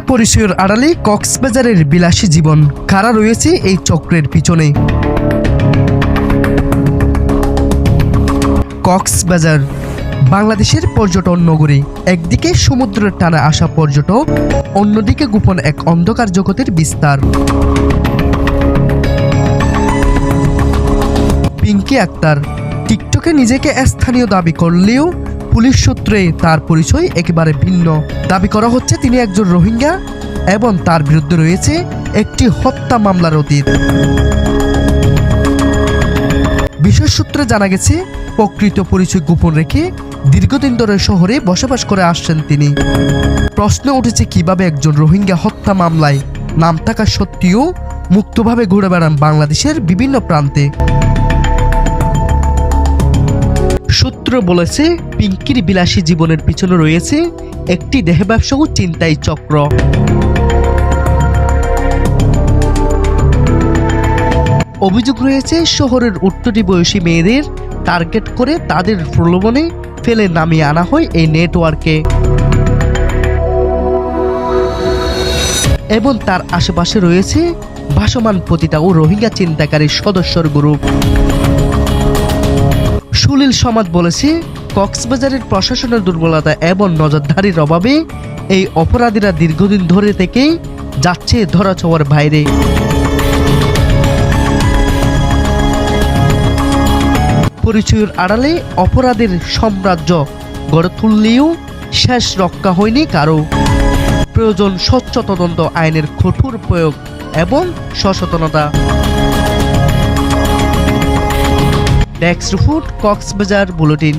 পরিচয়ের আড়ালে কক্সবাজারের বিলাসী জীবন। কারা রয়েছে এই চক্রের পিছনে। কক্সবাজার, বাংলাদেশের পর্যটন নগরী। একদিকে সমুদ্রের টানা আসা পর্যটক, অন্যদিকে গোপন এক অন্ধকার জগতের বিস্তার। পিঙ্কি আক্তার, টিকটকে নিজেকে স্থানীয় দাবি করলেও পুলিশ সূত্রে তার পরিচয় একেবারে ভিন্ন। দাবি করা হচ্ছে তিনি একজন রোহিঙ্গা এবং তার বিরুদ্ধে রয়েছে একটি হত্যা মামলার অতীত। বিশেষ সূত্রে জানা গেছে, প্রকৃত পরিচয় গোপন রেখে দীর্ঘদিন ধরে শহরে বসবাস করে আসছেন তিনি। প্রশ্ন উঠেছে কীভাবে একজন রোহিঙ্গা হত্যা মামলায় নাম থাকা সত্ত্বেও মুক্তভাবে ঘুরে বেড়ান বাংলাদেশের বিভিন্ন প্রান্তে। সূত্র বলেছে, পিঙ্কির বিলাসী জীবনের পিছনে রয়েছে একটি দেহ ব্যবসা ও চিন্তাই চক্র। অভিযোগ রয়েছে, শহরের উত্তরী বয়সী মেয়েদের টার্গেট করে তাদের প্রলোভনে ফেলে নামিয়ে আনা হয় এই নেটওয়ার্কে। এবং তার আশেপাশে রয়েছে ভাসমান পতিতা ও রোহিঙ্গা চিন্তাকারী সদস্যর গ্রুপ। সুনীল সমাজ বলেছে, কক্সবাজারের প্রশাসনের দুর্বলতা এবং নজরদারির অভাবে এই অপরাধীরা দীর্ঘদিন ধরে থেকেই যাচ্ছে ধরাছোঁয়ার বাইরে। পরিচয়ের আড়ালে অপরাধের সাম্রাজ্য গড়ে তুললেও শেষ রক্ষা হয়নি কারও। প্রয়োজন স্বচ্ছ তদন্ত আইনের কঠোর প্রয়োগ এবং সচেতনতা। Desk report Cox's Bazar bulletin